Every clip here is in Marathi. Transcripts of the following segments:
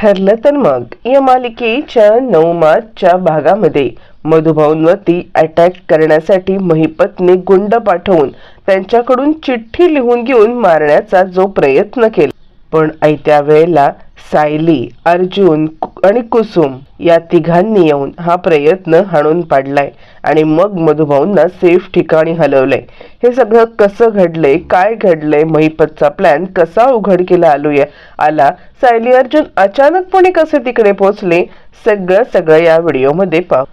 ठरलं तर मग. या मालिकेच्या नऊ मार्चच्या भागामध्ये मधुभाऊंवरती अटॅक करण्यासाठी महिपतने गुंड पाठवून त्यांच्याकडून चिठ्ठी लिहून घेऊन मारण्याचा जो प्रयत्न केला. पण ऐत्या वेळेला सायली अर्जुन आणि कुसुम या तिघांनी येऊन हा प्रयत्न हाणून पाडलाय आणि मग मधुभाऊंना सेफ ठिकाणी हलवलंय. हे सगळं कसं घडलंय काय घडलंय महिपतचा प्लॅन कसा उघडकीला आलूया? आला सायली अर्जुन अचानकपणे कसे तिकडे पोहोचले? सगळं सगळं या व्हिडिओमध्ये पाहू.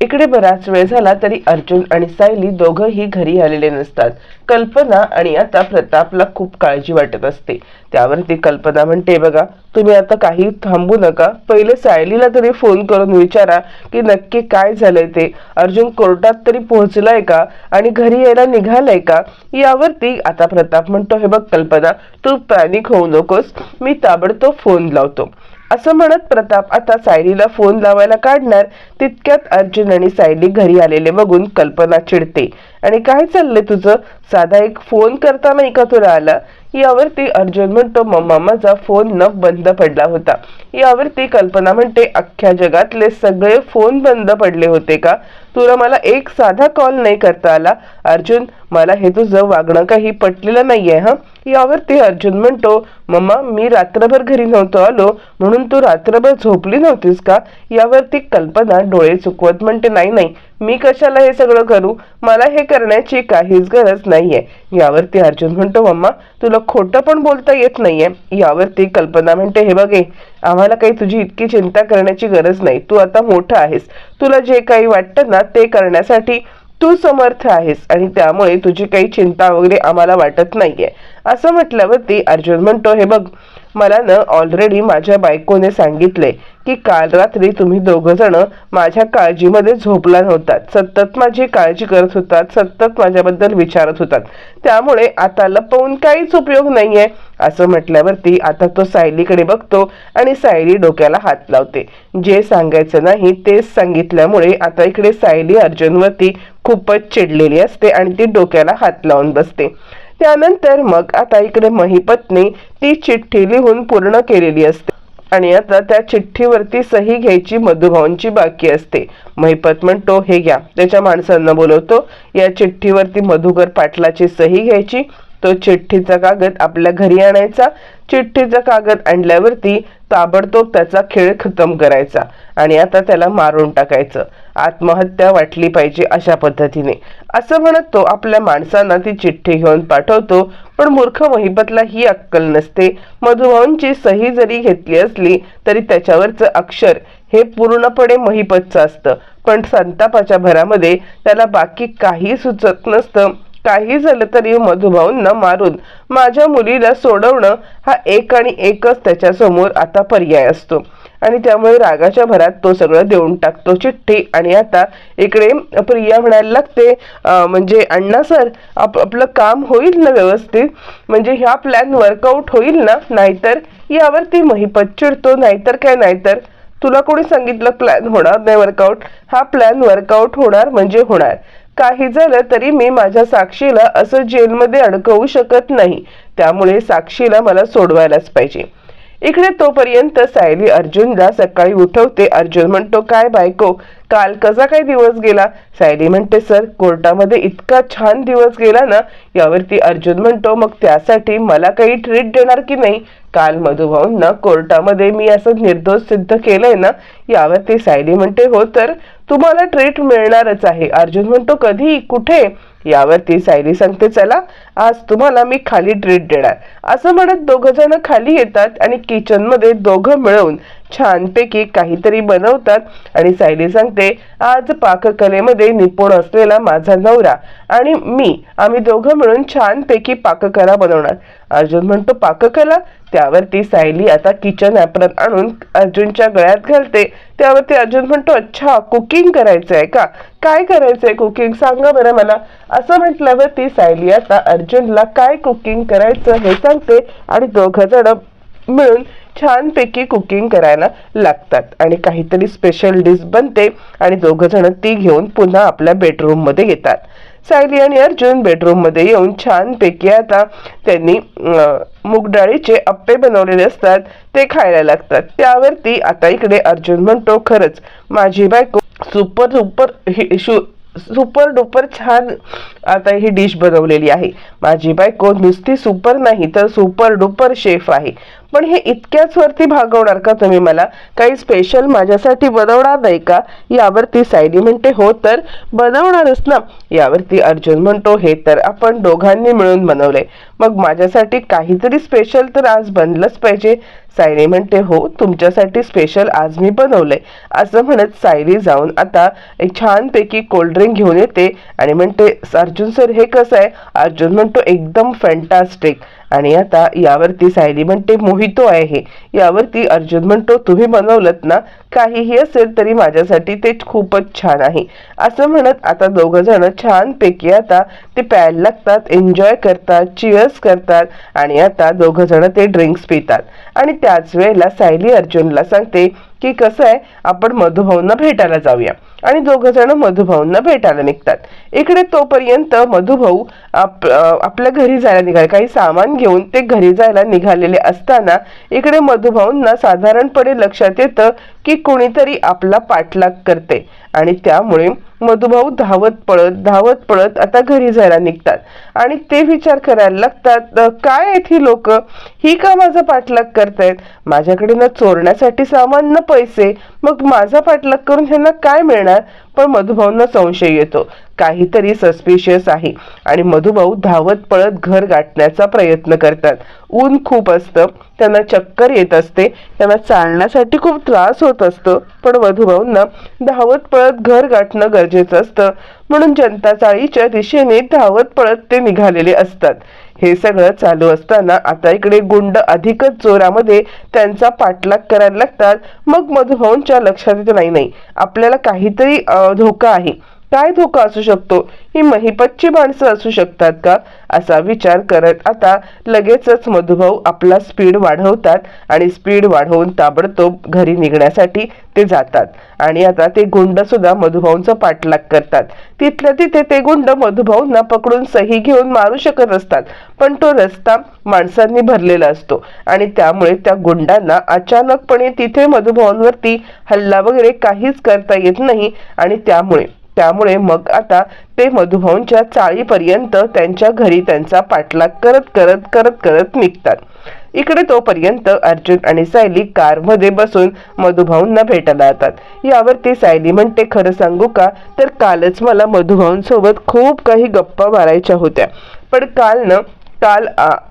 इकडे बराच वेळ झाला तरी अर्जुन आणि सायली दोघंही घरी आलेले नसतात. कल्पना आणि आता प्रतापला खूप काळजी वाटत असते. त्यावरती कल्पना म्हणते बघा तुम्ही आता काही थांबू नका. पहिले सायलीला तरी फोन करून विचारा की नक्की काय झालंय ते. अर्जुन कोर्टात तरी पोहोचलाय का? आणि घरी यायला निघालाय का? यावरती आता प्रताप म्हणतो हे बघ कल्पना तू पॅनिक होऊ नकोस. मी ताबडतोब फोन लावतो. असं म्हणत प्रताप आता सायलीला फोन लावायला काढणार तितक्यात अर्जुन आणि सायली घरी आलेले बघून कल्पना चिडते. आणि काय चाललंय तुझं? साधा एक फोन करता नाही का तुला आला. यावरती अर्जुन म्हणतो मम्मा माझा फोन न बंद पडला होता. यावरती कल्पना म्हणते अख्ख्या जगातले सगळे फोन बंद पडले होते का? तुला मला एक साधा कॉल नाही करता आला. अर्जुन मला हे तुझं वागणं काही पटलेलं नाहीये हा? यावरती अर्जुन म्हणतो मम्मा मी रात्रभर घरी नव्हतो आलो म्हणून तू रात्रभर झोपली नव्हतीस का? यावरती कल्पना डोळे चुकवत म्हणते नाही नाही मी कशाला हे सगळं करू मला हे करण्याची काहीच गरज नाहीये. यावरती अर्जुन म्हणतो मम्मा तुला खोटं पण बोलता येत नाहीये. यावरती कल्पना म्हणते हे बघे आम्हाला काही तुझी इतकी चिंता करण्याची गरज नाही. तू आता मोठं आहेस. तुला जे काही वाटतं ना ते करण्यासाठी तू समर्थ आहेस आणि त्यामुळे तुझी काही चिंता वगैरे आम्हाला वाटत नाहीये. असं म्हटल्यावरती अर्जुन म्हणतो हे बघ मला ना ऑलरेडी माझ्या बायकोने सांगितले की काल रात्री तुम्ही दोघ जण माझ्या काळजीमध्ये झोपला नव्हतात. सतत माझी काळजी करत होतात सतत माझ्याबद्दल विचारत होतात. त्यामुळे आता लपवून काहीच उपयोग नाहीये असं म्हटल्यावरती आता तो सायलीकडे बघतो आणि सायली डोक्याला हात लावते. जे सांगायचं नाही तेच सांगितल्यामुळे आता इकडे सायली अर्जुनवरती खूपच चिडलेली असते आणि ती डोक्याला हात लावून बसते. त्यानंतर मग आता इकडे महिपतने ती चिठ्ठी लिहून पूर्ण केलेली असते. आणि आता त्या चिठ्ठीवरती सही घ्यायची मधुभाऊंची बाकी असते. महिपत म्हणतो हे घ्या. त्याच्या माणसांना बोलवतो या चिठ्ठीवरती मधुकर पाटलाची सही घ्यायची तो चिठ्ठीचा कागद आपल्या घरी आणायचा. चिठ्ठीचा कागद आणल्यावरती ताबडतोब त्याचा खेळ खतम करायचा आणि आता त्याला मारून टाकायचं. आत्महत्या वाटली पाहिजे अशा पद्धतीने. असं म्हणत तो आपल्या माणसांना ती चिठ्ठी घेऊन पाठवतो पण मूर्ख महिपतला ही अक्कल नसते. मधुभाऊंची सही जरी घेतली असली तरी त्याच्यावरचं अक्षर हे पूर्णपणे महिपतचं असतं. पण संतापाच्या भरामध्ये त्याला बाकी काही सुचत नसतं. काही झालं तरी मधुभाऊंना मारून माझ्या मुलीला सोडवणं हा एक आणि एकच त्याच्यासमोर आता पर्याय असतो. आणि त्यामुळे रागाच्या भरात तो सगळं देऊन टाकतो. चिठ्ठी. आणि आता इकडे प्रिया म्हणायला लागते म्हणजे अण्णा सर आप आपलं काम होईल ना व्यवस्थित? म्हणजे ह्या प्लॅन वर्कआउट होईल ना? नाहीतर यावरती महिपत चिडतो. नाहीतर काय नाहीतर? तुला कोणी सांगितलं प्लॅन होणार नाही वर्कआउट हा प्लॅन वर्कआउट होणार म्हणजे होणार. काही झालं तरी मी माझ्या साक्षीला असं जेलमध्ये अडकवू शकत नाही. त्यामुळे साक्षीला मला सोडवायलाच पाहिजे. इकडे तोपर्यंत सायली अर्जुनला सकाळी उठवते. अर्जुन म्हणतो काय बायको काल कसा काय दिवस गेला? सायली म्हणते सर कोर्टामध्ये इतका छान दिवस गेला ना यावरती अर्जुन म्हणतो मग त्यासाठी मला काही ट्रीट देणार की नाही? काल मधुभाऊंना कोर्टामध्ये मी असं निर्दोष सिद्ध केलंय ना यावरती सायली म्हणते हो तर तुम्हाला ट्रीट मिळणारच आहे. अर्जुन म्हणतो कधी कुठे? यावरती सायली सांगते चला आज तुम्हाला मी खाली ट्रीट देणार. असं म्हणत दोघ जण खाली येतात आणि किचनमध्ये दोघं मिळून छानपैकी काहीतरी बनवतात आणि सायली सांगते आज पाककलेमध्ये निपुण असलेला माझा नवरा आणि मी आम्ही दोघं मिळून छानपैकी पाककला बनवणार. अर्जुन म्हणतो पाककला? त्यावरती सायली आता किचन ॲप्रन आणून अर्जुनच्या गळ्यात घालते. त्यावरती अर्जुन म्हणतो अच्छा कुकिंग करायचं आहे का? काय करायचंय कुकिंग सांगा बरं मला. असं म्हटल्यावर ती सायली आता अर्जुनला काय कुकिंग करायचं हे सांगते आणि दोघं जण मिळून छानपैकी कुकिंग करायला लागतात. आणि काहीतरी स्पेशल डिश बनते आणि दोघं जण ती घेऊन पुन्हा आपल्या बेडरूममध्ये येतात. सायली आणि अर्जुन बेडरूममध्ये येऊन छानपैकी आता त्यांनी मुगडाळीचे अप्पे बनवलेले असतात ते खायला लागतात. त्यावरती आता इकडे अर्जुन म्हणतो खरंच माझी बायको सुपर सुपर हि- शू सुपर डुपर छान आता ही डिश बनवलेली आहे. माझी बायको नुसती सुपर नाही तर सुपर डुपर शेफ आहे. पण हे इतक्याच वरती भागवणार का तुम्ही मला? काही स्पेशल माझ्यासाठी बनवणार नाही का? यावरती सायली म्हणते हो तर बनवणारच ना. यावरती अर्जुन म्हणतो हे तर आपण दोघांनी मिळून बनवलंय. मग माझ्यासाठी काहीतरी स्पेशल तर आज बनलंच पाहिजे. सायली म्हणते हो तुमच्यासाठी स्पेशल आज मी बनवलंय. असं म्हणत सायली जाऊन आता एक छानपैकी कोल्ड्रिंक घेऊन येते आणि म्हणते अर्जुन सर हे कसं आहे? अर्जुन म्हणतो एकदम फॅन्टास्टिक आणि आता यावरती सायली म्हणते मोहितो आहे. यावरती अर्जुन म्हणतो तुम्ही बनवलत ना? काहीही असेल तरी माझ्यासाठी ते खूपच छान आहे. असं म्हणत आता दोघं जण छानपैकी आता ते प्यायला लागतात एन्जॉय करतात चिअर्स करतात आणि आता दोघं जण ते ड्रिंक्स पितात. आणि त्याच वेळेला सायली अर्जुनला सांगते की कसं आहे आपण मधुभाऊंना भेटायला जाऊया. आणि दोघं जण मधुभाऊंना भेटायला निघतात. इकडे तोपर्यंत मधुभाऊ आप आपल्या घरी जायला निघाले. काही सामान घेऊन ते घरी जायला निघालेले असताना इकडे मधुभाऊंना साधारणपणे लक्षात येतं की कोणीतरी आपला पाठलाग करते. आणि त्यामुळे मधुभाऊ धावत पळत धावत पळत आता घरी जायला निघतात. आणि ते विचार करायला लागतात काय आहेत ही लोक? ही का माझा पाठलाग करतायत? माझ्याकडे ना चोरण्यासाठी सामान ना पैसे मग माझा पाठलाग करून ह्यांना काय मिळणार? पण मधुभाऊंना संशय येतो. काहीतरी सस्पिशियस आहे. आणि मधुभाऊ धावत पळत घर गाठण्याचा प्रयत्न करतात. ऊन खूप असतं. त्यांना चक्कर येत असते. त्यांना चालण्यासाठी खूप त्रास होत असतो. पण मधुभाऊंना धावत पळत घर गाठणं गरजेचं असतं. म्हणून जनता चाळीच्या दिशेने धावत पळत ते निघालेले असतात. हे सगळं चालू असताना आता इकडे गुंड अधिकच जोरामध्ये त्यांचा पाठलाग करायला लागतात. मग मधुभाऊंच्या लक्षात येत नाही नाही. आपल्याला काहीतरी धोका आहे. काय धोका असू शकतो? ही महिपतची माणसं असू शकतात का? असा विचार करत आता लगेचच मधुभाऊ आपला स्पीड वाढवतात आणि स्पीड वाढवून ताबडतोब घरी निघण्यासाठी ते जातात. आणि आता ते गुंड सुद्धा मधुभाऊंचा पाठलाग करतात. तिथल्या तिथे ते गुंड मधुभाऊंना पकडून सही घेऊन मारू शकत असतात. पण तो रस्ता माणसांनी भरलेला असतो आणि त्यामुळे त्या गुंडांना अचानकपणे तिथे मधुभाऊंवरती हल्ला वगैरे काहीच करता येत नाही आणि त्यामुळे त्यामुळे मग आता ते मधुभाऊंच्या चाळीपर्यंत त्यांच्या घरी त्यांचा पाठलाग करत करत करत करत निघतात. इकडे तोपर्यंत अर्जुन आणि सायली कारमध्ये बसून मधुभाऊंना भेटायला येतात यावरती सायली म्हणते खरं सांगू का? तर कालच मला मधुभाऊंसोबत खूप काही गप्पा मारायच्या होत्या. पण काल न काल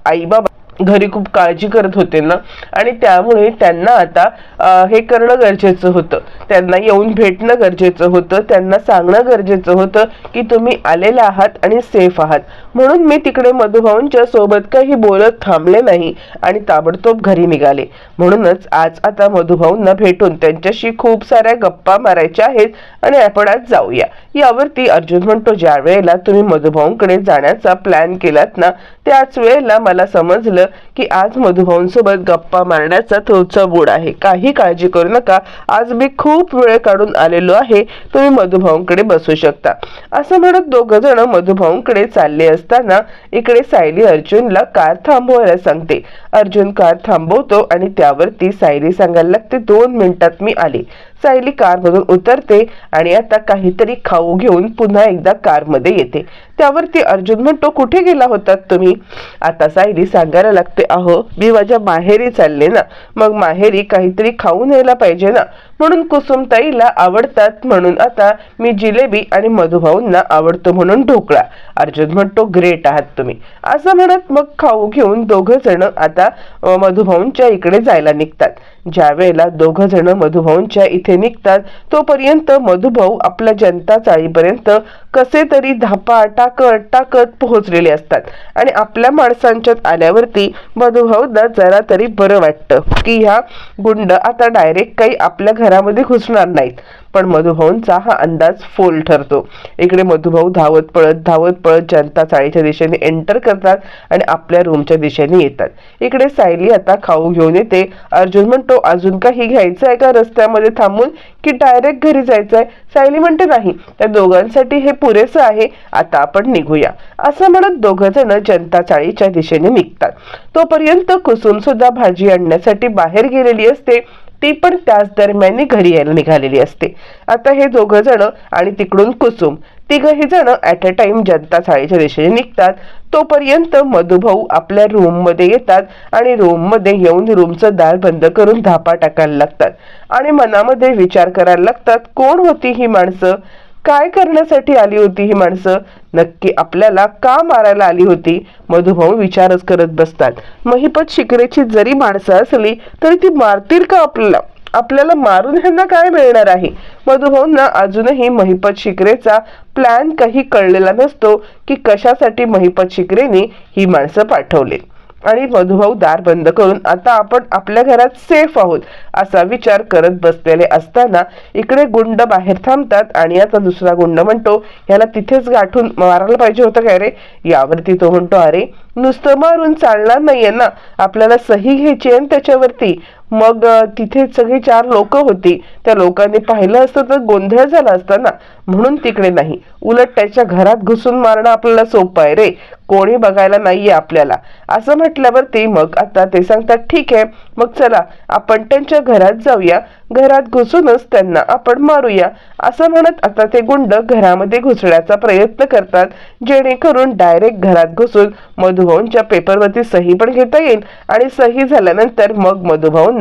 आई बाबा घरी खूप काळजी करत होते ना. आणि त्यामुळे त्यांना आता हे करणं गरजेचं होतं. त्यांना येऊन भेटणं गरजेचं होतं. त्यांना सांगणं गरजेचं होतं की तुम्ही आलेले आहात आणि सेफ आहात. म्हणून मी तिकडे मधुभाऊंच्या सोबत काही बोलत थांबले नाही आणि ताबडतोब घरी निघाले. म्हणूनच आज आता मधुभाऊंना भेटून त्यांच्याशी खूप साऱ्या गप्पा मारायच्या आहेत आणि आपण आज जाऊया. यावरती अर्जुन म्हणतो ज्या वेळेला तुम्ही मधुभाऊंकडे जाण्याचा प्लॅन केलात ना त्याच वेळेला मला समजलं की आज मधुभाऊंसोबत गप्पा मारण्याचा तुमचा मूड आहे. काही काळजी करू नका. आज मी खूप वेळ काढून आलेलो आहे. तुम्ही मधुभाऊंकडे बसू शकता. असं म्हणत दोघं जण मधुभाऊंकडे चालले असताना इकडे सायली अर्जुनला कार थांबवायला सांगते. अर्जुन कार थांबवतो आणि त्यावरती सायली सांगायला लागते दोन मिनिटात मी आले. सायली कारमधून उतरते आणि आता काहीतरी खाऊ घेऊन पुन्हा एकदा कारमध्ये येते. त्यावरती अर्जुन म्हणतो कुठे गेला होतात तुम्ही? आता सायली सांगायला लागते अहो मी माझ्या माहेरी चालले ना. मग माहेरी काहीतरी खाऊन यायला पाहिजे ना. म्हणून कुसुमताईला आवडतात म्हणून आता मी जिलेबी आणि मधुभाऊंना आवडतो म्हणून ढोकळा. अर्जुन म्हणतो ग्रेट आहात तुम्ही. असं म्हणत मग खाऊ घेऊन दोघं जण आता मधुभाऊंच्या इकडे जायला निघतात. ज्या वेळेला दोघं जण मधुभाऊंच्या इथे निघतात तोपर्यंत मधुभाऊ आपल्या जनता चाळीपर्यंत कसे तरी धापा टाकत टाकत पोहोचलेले असतात. आणि आपल्या माणसांच्यात आल्यावरती मधुभाऊंना जरा तरी बरं वाटतं की ह्या गुंड आता डायरेक्ट काही आपल्या घरामध्ये घुसणार नाहीत. पण मधुभाऊंचा हा अंदाज फोल ठरतो. इकडे मधुभाऊ धावत पळत धावत पळत जनता चाळीच्या दिशेने एंटर करतात आणि आपल्या रूमच्या दिशेने येतात. इकडे सायली आता खाऊ घेऊन येते. अर्जुन म्हणतो म्हणतो अजून काही घ्यायचं आहे का रस्त्यामध्ये थांबून की डायरेक्ट घरी जायचं आहे? सायली म्हणते नाही त्या दोघांसाठी हे पुरेसं आहे. आता आपण निघूया. असं म्हणत दोघं जण जनता चाळीच्या दिशेने निघतात. तोपर्यंत कुसुम सुद्धा भाजी आणण्यासाठी बाहेर गेलेली असते. ती पण त्याच दरम्यान घरी यायला निघालेली असते. आता हे दोघं जण आणि तिकडून कुसुम तिघही जण ॲट अ टाइम जनता चाळीच्या दिशेने निघतात. तोपर्यंत मधुभाऊ आपल्या रूममध्ये येतात आणि रूममध्ये येऊन रूमचं दार बंद करून धापा टाकायला लागतात. आणि मनामध्ये विचार करायला लागतात कोण होती ही माणसं? काय करण्यासाठी आली होती ही माणसं? नक्की आपल्याला का मारायला आली होती? मधुभाऊ विचारच करत बसतात. महिपत शिकरेची जरी माणसं असली तरी ती मारतील का आपल्याला? आपल्याला मारून ह्यांना काय मिळणार आहे? मधुभाऊंना अजूनही महिपत शिकरेचा प्लॅन काही कळलेला नसतो की कशासाठी महिपत शिकरेने ही माणसं पाठवली. आणि मधुभाऊ दार बंद करून आता आपण आपल्या घरात सेफ आहोत असा विचार करत बसलेले असताना इकडे गुंड बाहेर थांबतात आणि आता दुसरा गुंड म्हणतो ह्याला तिथेच गाठून मारायला पाहिजे होतं काय रे? यावरती तो म्हणतो अरे नुसतं मारून चालणार नाहीये ना. आपल्याला सही घ्यायची आहे त्याच्यावरती. मग तिथे सगळी चार लोक होती. त्या लोकांनी पाहिलं असतं तर गोंधळ झाला असता ना म्हणून तिकडे नाही. उलट त्याच्या घरात घुसून मारणं आपल्याला सोपं आहे रे. कोणी बघायला नाहीये आपल्याला. असं म्हटल्यावरती मग आता ते सांगतात ठीक आहे. मग चला आपण त्यांच्या घरात जाऊया. घरात घुसूनच त्यांना आपण मारूया. असं म्हणत आता ते गुंड घरामध्ये घुसण्याचा प्रयत्न करतात जेणेकरून डायरेक्ट घरात घुसून मधुभाऊंच्या पेपरवरती सही पण घेता येईल आणि सही झाल्यानंतर मग मधुभाऊंना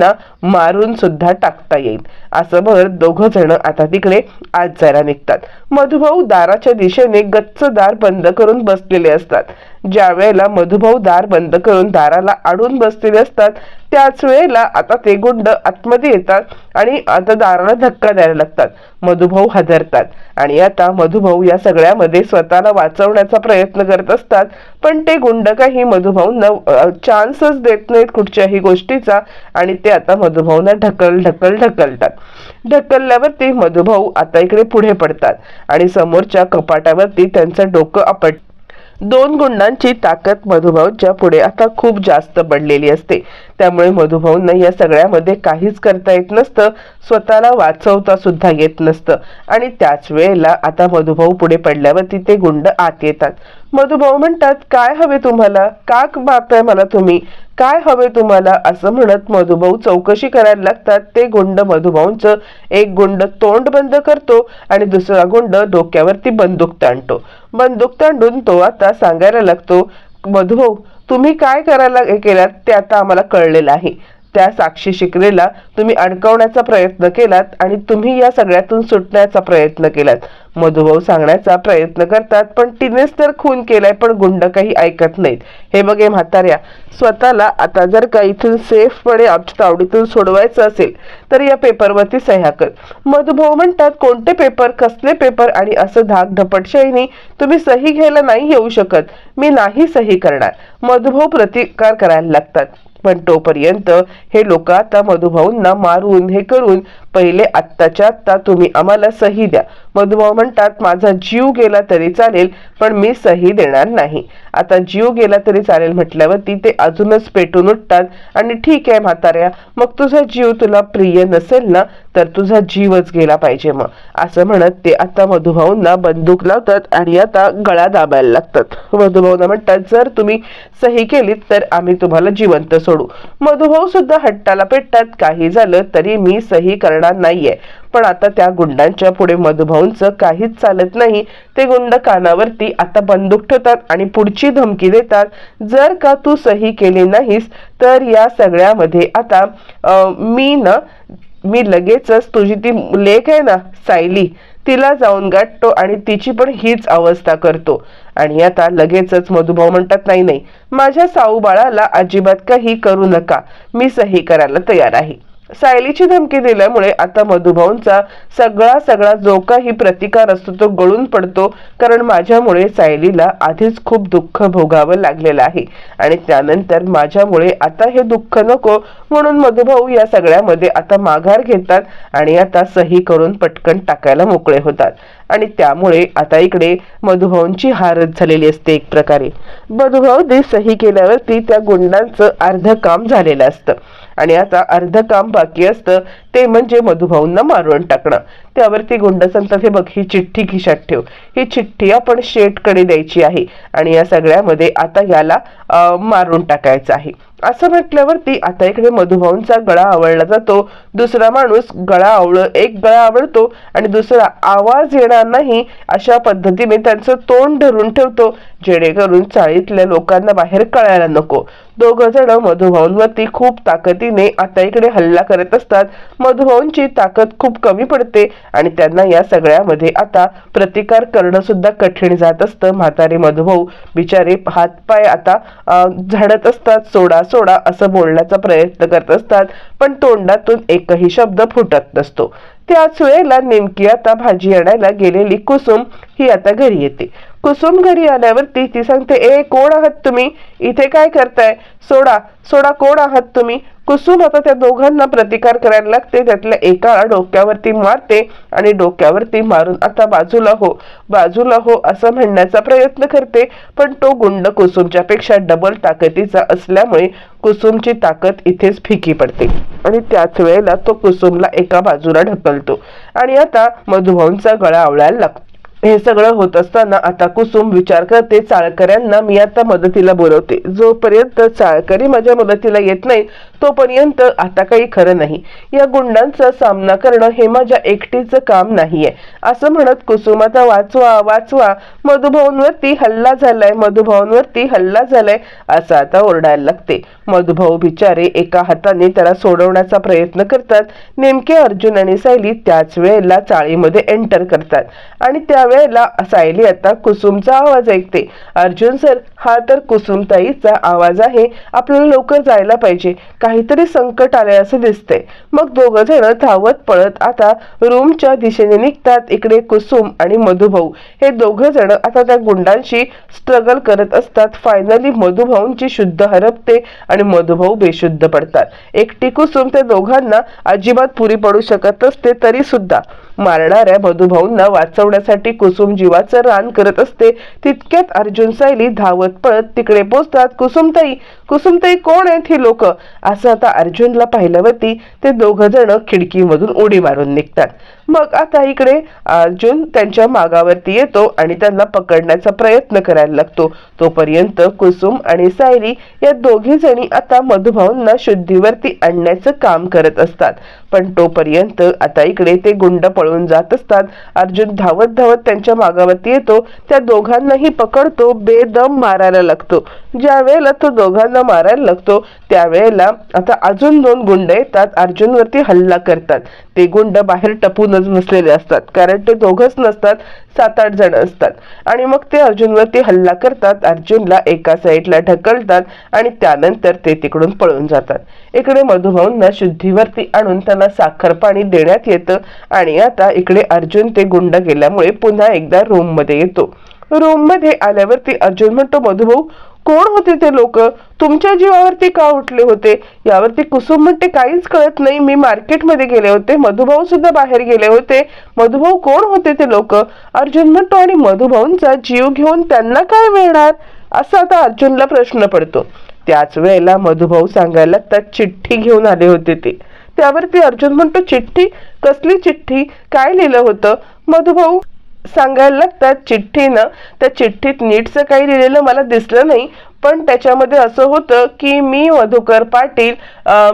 मारून सुद्धा टाकता येईल. असं भर दोघं जण आता तिकडे आज जायला निघतात. मधुभाऊ दाराच्या दिशेने गच्च दार बंद करून बसलेले असतात. ज्या वेळेला मधुभाऊ दार बंद करून दाराला आडून बसलेले असतात त्याच वेळेला आता ते गुंड आतमध्ये येतात आणि आता दाराला धक्का द्यायला लागतात. मधुभाऊ हादरतात. आणि आता मधुभाऊ या सगळ्यामध्ये स्वतःला वाचवण्याचा प्रयत्न करत असतात पण ते गुंड काही मधुभाऊंना चान्सच देत नाहीत कुठच्याही गोष्टीचा आणि ते आता मधुभाऊंना ढकल ढकल ढकलतात. ढकलल्यावरती मधुभाऊ आता इकडे पुढे पडतात आणि समोरच्या कपाटावरती त्यांचं डोकं आपट दोन गुंडांची ताकद मधुभाऊच्या पुढे आता खूप जास्त बनलेली असते. त्यामुळे मधुभाऊंना या सगळ्यामध्ये काहीच करता येत नसतं स्वतःला वाचवता सुद्धा येत नसतं. आणि त्याच वेळेला आता मधुभाऊ पुढे पडल्यावरती ते गुंड आत येतात. मधुभाऊ म्हणतात काय हवे तुम्हाला? का मारताय मला तुम्ही? काय हवे तुम्हाला? असं म्हणत मधुभाऊ चौकशी करायला लागतात. ते गुंड मधुभाऊंचं एक गुंड तोंड बंद करतो आणि दुसरा गुंड डोक्यावरती बंदूक ताणतो. बंदूक तांडून तो आता सांगायला लागतो मधुभाऊ तुम्ही काय करायला केल्यात ते आता आम्हाला कळलेलं आहे. त्या साक्षी शिकलेला तुम्ही अडकवण्याचा प्रयत्न केलात आणि तुम्ही या सगळ्यातून सुटण्याचा प्रयत्न केलात. मधुभाऊ सांगण्याचा प्रयत्न करतात पण तिनेच तर खून केलाय पण गुंड काही ऐकत नाहीत. हे बघे म्हाताऱ्या स्वतःला आता जर का इथून सेफपणे आमच्या तावडीतून सोडवायचं असेल तर या पेपरवरती सह्या कर. मधुभाऊ म्हणतात कोणते पेपर कसले पेपर आणि असं धाक धपटशाहीने तुम्ही सही घ्यायला नाही येऊ शकत. मी नाही सही करणार. मधुभाऊ प्रतिकार करायला लागतात. पण तोपर्यंत हे लोक आता मधुभाऊंना मारून हे करून पहिले आत्ताच्या आत्ता तुम्ही आम्हाला सही द्या. मधुभाऊ म्हणतात माझा जीव गेला तरी चालेल पण मी सही देणार नाही. आता जीव गेला तरी चालेल म्हटल्यावरती ते अजूनच पेटून उठतात आणि ठीक आहे म्हाताऱ्या मग तुझा जीव तुला प्रिय नसेल ना तर तुझा जीवच गेला पाहिजे मग. असं म्हणत ते आता मधुभाऊंना बंदूक लावतात आणि आता गळा दाबायला लागतात. मधुभाऊंना म्हणतात जर तुम्ही सही केलीत तर आम्ही तुम्हाला जिवंत सोडू. मधुभाऊ सुद्धा हट्टाला पेटतात काही झालं तरी मी सही करणार नाहीये. पण आता त्या गुंडांच्या पुढे मधुभाऊंचं काहीच चालत नाही. ते गुंड कानावरती आता बंदूक ठेवतात आणि पुढची धमकी देतात. जर का तू सही केली नाहीस तर या सगळ्यामध्ये आता मी ना मी लगेचच तुझी ती लेख आहे ना सायली तिला जाऊन गाठतो आणि तिची पण हीच अवस्था करतो. आणि आता लगेचच मधुभाऊ म्हणतात नाही नाही माझ्या साऊ बाळाला अजिबात काही करू नका. मी सही करायला तयार आहे. सायलीची धमकी दिल्यामुळे आता मधुभाऊंचा सगळा सगळा जो काही प्रतिकार असतो तो गळून पडतो कारण माझ्यामुळे सायलीला आधीच खूप दुःख भोगावं लागलेलं आहे. आणि त्यानंतर माझ्यामुळे आता हे दुःख नको म्हणून मधुभाऊ या सगळ्यामध्ये आता माघार घेतात आणि आता सही करून पटकन टाकायला मोकळे होतात. आणि त्यामुळे आता इकडे मधुभाऊंची हारत झालेली असते एक प्रकारे. मधुभाऊने सही केल्यावरती त्या गुंडांचं अर्ध काम झालेलं असतं. आणि आता अर्ध काम बाकी असतं ते म्हणजे मधुभाऊंना मारून टाकणं. त्यावरती गुंड हे बघ ही चिठ्ठी खिशात ठेव. ही चिठ्ठी आपण शेठकडे द्यायची आहे आणि या सगळ्यामध्ये आता याला मारून टाकायचं आहे. असं म्हटल्यावरती आता इकडे मधुभाऊंचा गळा आवळला जातो. दुसरा माणूस गळा आवळ एक गळा आवळतो आणि दुसरा आवाज येणार नाही अशा पद्धतीने त्यांचं तोंड धरून ठेवतो. जेणेकरून चाळीतल्या लोकांना बाहेर कळायला नको. दोघं जण मधुभाऊंवरती खूप ताकदीने आता इकडे हल्ला करत असतात. मधुभाऊंची ताकद खूप कमी पडते. आणि त्यांना या सगळ्यामध्ये आता प्रतिकार करणं सुद्धा कठीण जात असतं. म्हातारे मधुभाऊ बिचारे हातपाय आता झाडत असतात. सोडा सोडा असं बोलण्याचा प्रयत्न करत असतात. पण तोंडातून एकही शब्द फुटत नसतो. त्याच वेळेला नेमकी आता भाजी आणायला गेलेली कुसुम ही आता घरी येते. कुसुम घरी आल्यावरती ती सांगते ए कोण आहात तुम्ही? इथे काय करताय? सोडा सोडा कोण आहात तुम्ही? कुसुम आता त्या दोघांना प्रतिकार करायला लागते. त्यातल्या एका डोक्यावरती मारते आणि डोक्यावरती मारून आता बाजूला हो बाजूला हो असं म्हणण्याचा प्रयत्न करते. पण तो गुंड कुसुमच्या पेक्षा डबल ताकदीचा असल्यामुळे कुसुमची ताकद इथेच फिकी पडते. आणि त्याच वेळेला तो कुसुमला एका बाजूला ढकलतो. आणि आता मधुभाऊंचा गळा आवळायला लागतो. हे सगळं होत असताना आता कुसुम विचार करते चाळकऱ्यांना मी आता मदतीला बोलवते. जोपर्यंत चाळकरी माझ्या मदतीला येत नाही तोपर्यंत आता काही खरं नाही. या गुंडांचा सामना करणं हे माझ्या एकटीचं काम नाहीये. असं म्हणत कुसुम आता वाचवा वाचवा मधुभाऊंवरती हल्ला झालाय मधुभाऊंवरती हल्ला झालाय असं आता ओरडायला लागते. मधुभाऊ बिचारे एका हाताने त्याला सोडवण्याचा प्रयत्न करतात. नेमके अर्जुन आणि सायली त्याच वेळेला चाळीमध्ये एंटर करतात. आणि वेळेला सायली आता कुसुमचा आवाज ऐकते. अर्जुन सर हा तर कुसुमताईचा आवाज आहे. आपल्याला लवकर जायला पाहिजे. काहीतरी संकट आले असं दिसतंय. मग दोघ जण धावत पळत आता रूमच्या दिशेने निघतात इकडे कुसुम आणि मधुभाऊ. हे दोघ जण आता त्या गुंडांशी स्ट्रगल करत असतात. फायनली मधुभाऊंची शुद्ध हरपते आणि मधुभाऊ बेशुद्ध पडतात. एकटी कुसुम त्या दोघांना अजिबात पुरी पडू शकत असते तरी सुद्धा मारणाऱ्या मधुभाऊंना वाचवण्यासाठी कुसुम जीवाचं रान करत असते. तितक्यात अर्जुन सायली धावत पळत तिकडे पोचतात कुसुमताई कुसुमताई कोण आहेत ही लोक? असं आता अर्जुनला पाहिल्यावरती ते दोघ जण खिडकीमधून उडी मारून निघतात. मग आता इकडे अर्जुन त्यांच्या मागावरती येतो आणि त्यांना पकडण्याचा प्रयत्न करायला लागतो. तोपर्यंत कुसुम आणि सायरी या दोघी जणी आता मधुभाऊंना शुद्धीवरती आणण्याचं काम करत असतात. पण तोपर्यंत आता इकडे ते गुंड पळून जात असतात. अर्जुन धावत धावत त्यांच्या मागावरती येतो. त्या दोघांनाही पकडतो बेदम मारायला लागतो. ज्या वेळेला तो दोघांना मारायला लागतो त्यावेळेला आता अजून दोन गुंड येतात अर्जुनवरती हल्ला करतात. ते गुंड बाहेर टपून अर्जुनच बसलेले असतात. कारण ते दोघच नसतात सात आठ जण असतात. आणि मग ते अर्जुनवरती हल्ला करतात. अर्जुनला एका साईडला ढकलतात आणि त्यानंतर ते तिकडून पळून जातात. इकडे मधुभाऊंना शुद्धीवरती आणून त्यांना साखर पाणी देण्यात येतं आणि आता इकडे अर्जुन ते गुंड गेल्यामुळे पुन्हा एकदा रूममध्ये येतो. रूममध्ये आल्यावरती अर्जुन म्हणतो मधुभाऊ कोण होते ते लोक? तुमच्या जीवावरती का उठले होते? यावरती कुसुम म्हणते काहीच कळत नाही. मी मार्केटमध्ये गेले होते. मधुभाऊ सुद्धा बाहेर गेले होते. मधुभाऊ कोण होते ते लोक? अर्जुन म्हणतो आणि मधुभाऊंचा जीव घेऊन त्यांना काय मिळणार? असा आता अर्जुनला प्रश्न पडतो. त्याच वेळेला मधुभाऊ सांगायला त्यात चिठ्ठी घेऊन आले होते ते. त्यावरती अर्जुन म्हणतो चिठ्ठी? कसली चिठ्ठी? काय लिहिलं होतं? मधुभाऊ सांगायला लागतात चिठ्ठीनं त्या चिठ्ठीत नीटचं काही लिहिलेलं मला दिसलं नाही पण त्याच्यामध्ये असं होतं की मी मधुकर पाटील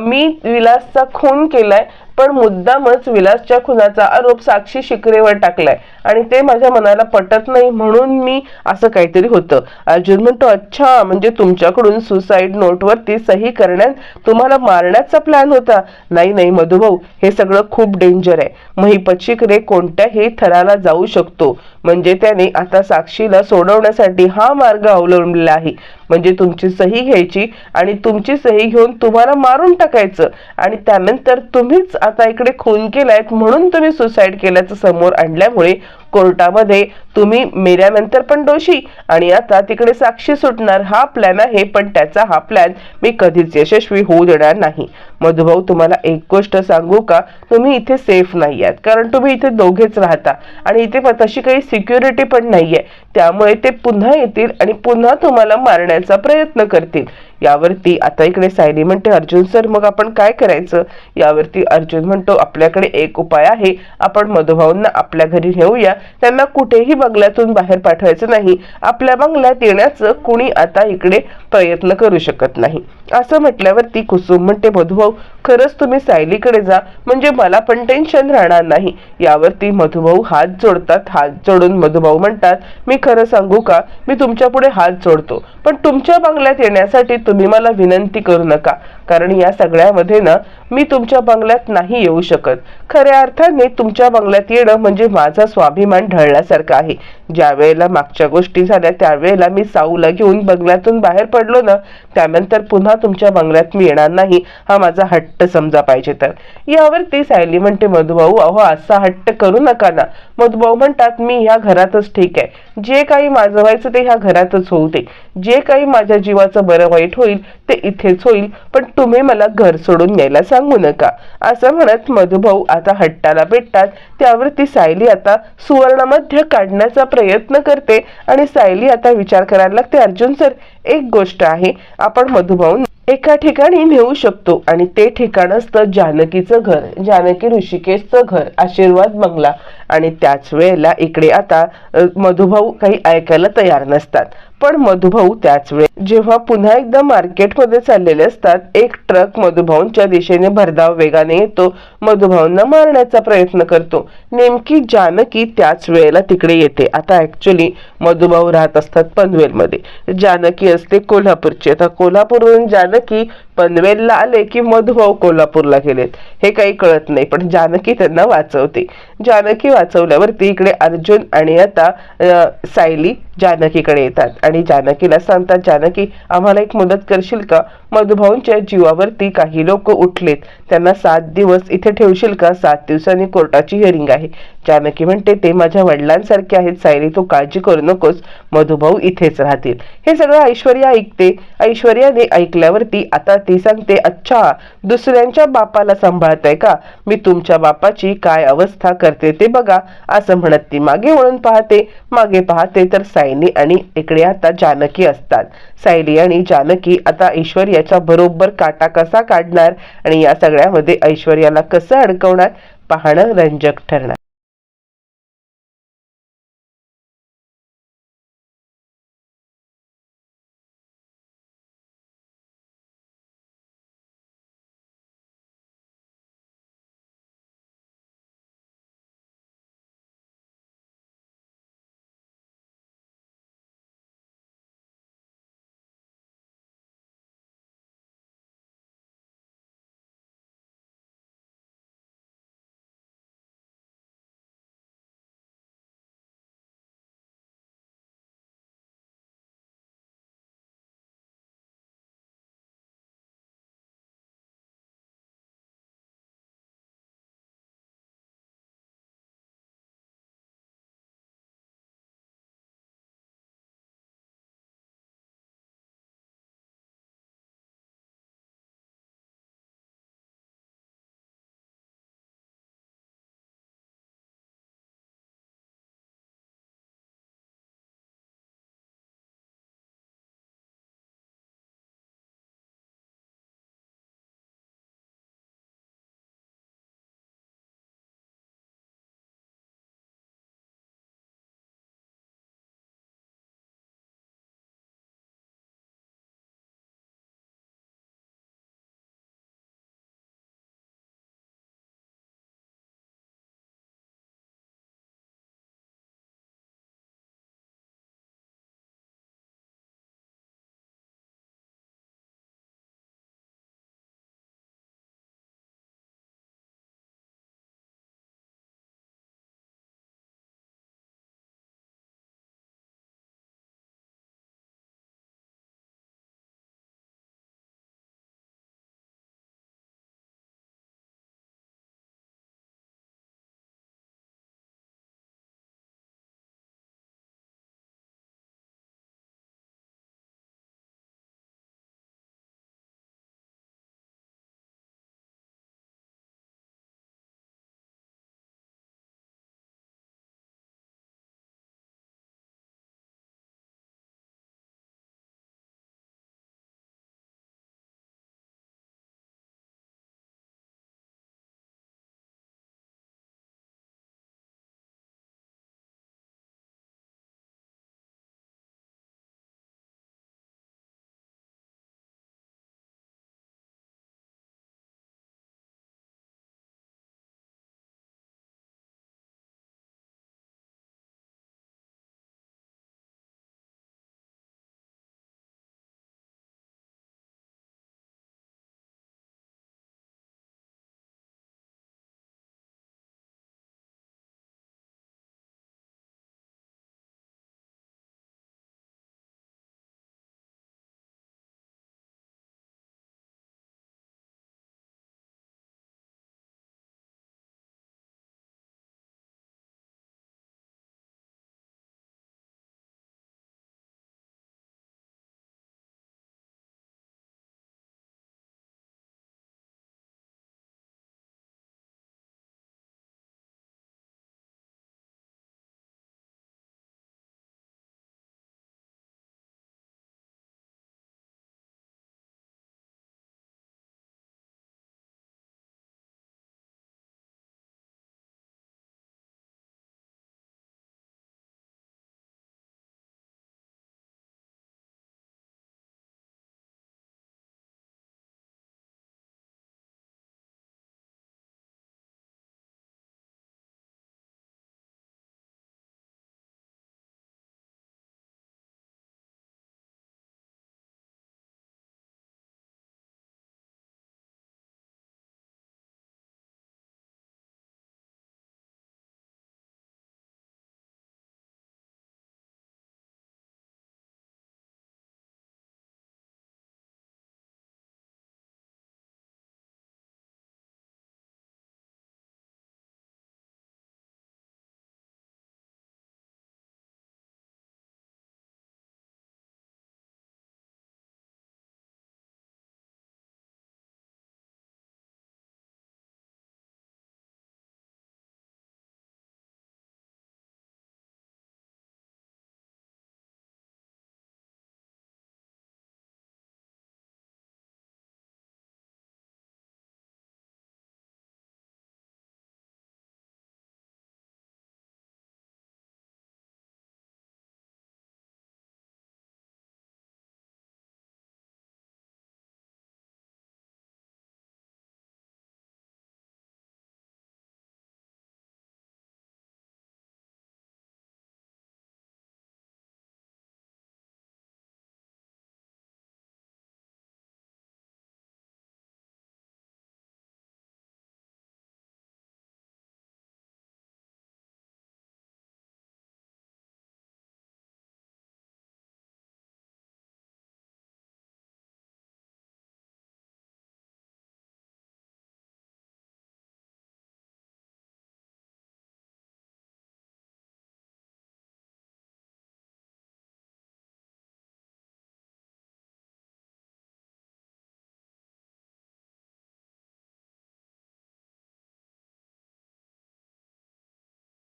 मी विलासचा खून केलाय पण मुद्दामच विलासच्या खुनाचा आरोप साक्षी शिकरेवर टाकलाय. आणि ते माझ्या मनाला पटत नाही म्हणून मी असं काहीतरी होतं. अर्जुन म्हणतो अच्छा म्हणजे तुमच्याकडून सुसाईड नोटवरती सही करण्यात तुम्हाला मारण्याचा प्लॅन होता. नाही नाही मधुभाऊ हे सगळं खूप डेंजर आहे. महिपत शिकरे कोणत्याही थराला जाऊ शकतो. म्हणजे त्याने आता साक्षीला सोडवण्यासाठी हा मार्ग अवलंबलेला आहे. म्हणजे तुमची सही घ्यायची आणि तुमची सही घेऊन तुम्हाला मारून टाकायचं आणि त्यानंतर तुम्हीच आता इकडे खून केलायत म्हणून तुम्ही सुसाईड केल्याचं समोर आणल्यामुळे कोर्टामध्ये तुम्ही मेल्यानंतर पण दोषी आणि आता तिकडे साक्षी सुटणार हा प्लॅन आहे पण त्याचा हा प्लॅन मी कधीच यशस्वी होऊ देणार नाही. मधुभाऊ तुम्हाला एक गोष्ट सांगू का? तुम्ही इथे सेफ नाही आहात कारण तुम्ही इथे दोघेच राहता आणि इथे तशी काही सिक्युरिटी पण नाहीये. त्यामुळे ते पुन्हा येतील आणि पुन्हा तुम्हाला मारण्याचा प्रयत्न करतील. यावरती आता इकडे सायली म्हणते अर्जुन सर मग आपण काय करायचं? यावरती अर्जुन म्हणतो आपल्याकडे एक उपाय आहे. आपण मधुभाऊंना आपल्या घरी नेऊया. त्यांना कुठेही बंगल्यातून बाहेर पाठवायचं नाही. आपल्या बंगल्यात येण्याचं कुणी आता इकडे प्रयत्न करू शकत नाही. असं म्हटल्यावरती कुसुम म्हणते मधुभाऊ खरंच तुम्ही सायलीकडे जा म्हणजे मला पण टेन्शन राहणार नाही. यावरती मधुभाऊ हात जोडतात हात जोडून मधुभाऊ म्हणतात मी खरं सांगू का? मी तुमच्यापुढे हात जोडतो. पण तुमच्या बंगल्यात येण्यासाठी तुम्ही मला विनंती करू नका. कारण या सगळ्यामध्ये ना मी तुमच्या बंगल्यात नाही येऊ शकत. खऱ्या अर्थाने तुमच्या बंगल्यात येणं म्हणजे माझा स्वाभिमान ढळल्यासारखं आहे. ज्या वेळेला मागच्या गोष्टी झाल्या त्यावेळेला मी साऊला घेऊन बंगल्यातून बाहेर पडलो ना त्यानंतर पुन्हा तुमच्या बंगल्यात मी येणार नाही हा माझा हट्ट समजा पाहिजे तर. यावरती सायली म्हणते मधुभाऊ अहो असा हट्ट करू नका ना. मधुभाऊ म्हणतात मी ह्या घरातच ठीक आहे. जे काही माझं व्हायचं ते ह्या घरातच होऊ दे. जे काही माझ्या जीवाचं बरं वाईट होईल ते इथेच होईल. पण तुम्ही मला घर सोडून यायला सांगू नका. असं म्हणत मधुभाऊ आता हट्टाला भेटतात. त्यावरती सायली आता सुवर्णमध्य काढण्याचा प्रयत्न करते आणि सायली आता विचार करायला लागते अर्जुन सर एक गोष्ट आहे. आपण मधुभाऊ एका ठिकाणी नेऊ शकतो आणि ते ठिकाण असतं जानकीचं घर जानकी ऋषिकेशचं घर आशीर्वाद बंगला. आणि त्याच वेळेला इकडे आता मधुभाऊ काही ऐकायला तयार नसतात. पण मधुभाऊ त्याच वेळे. जेव्हा पुन्हा एकदा मार्केटमध्ये चाललेले असतात एक ट्रक मधुभाऊंच्या दिशेने भरधाव वेगाने येतो. मधुभाऊंना मारण्याचा प्रयत्न करतो. नेमकी जानकी त्याच वेळेला तिकडे येते. आता ऍक्च्युली मधुभाऊ राहत असतात पनवेलमध्ये. जानकी असते कोल्हापूरची. आता कोल्हापूरवरून जानकी पनवेलला आले की मधुभाऊ कोल्हापूरला गेलेत. हे काही कळत नाही पण जानकी त्यांना वाचवते. जानकी वाचवल्यावरती इकडे अर्जुन आणि आता सायली जानकीकडे येतात. आणि जानकीला सांगतात जानकी आम्हाला एक मदत करशील का? मधुभाऊंच्या जीवावरती काही लोक उठलेत. त्यांना सात दिवस इथे ठेवशील का? सात दिवसांनी कोर्टाची हिअरिंग आहे. जानकी म्हणते ते माझ्या वडिलांसारखे आहेत सायली तू काळजी करू नकोस. मधुभाऊ इथेच राहतील. हे सगळं ऐश्वर्या ऐकते. ऐश्वर्याने ऐकल्यावरती आता ती सांगते अच्छा दुसऱ्यांच्या बापाला सांभाळताय का? मी तुमच्या बापाची काय अवस्था करते ते बघा असं म्हणत ती मागे वळून पाहते. मागे पाहते तर सायली आणि इकडे आता जानकी असतात. सायली आणि जानकी आता ऐश्वर्याच्या बरोबर काटा कसा काढणार आणि या सगळ्यामध्ये ऐश्वर्याला कसं अडकवणार पाहणं रंजक ठरणार.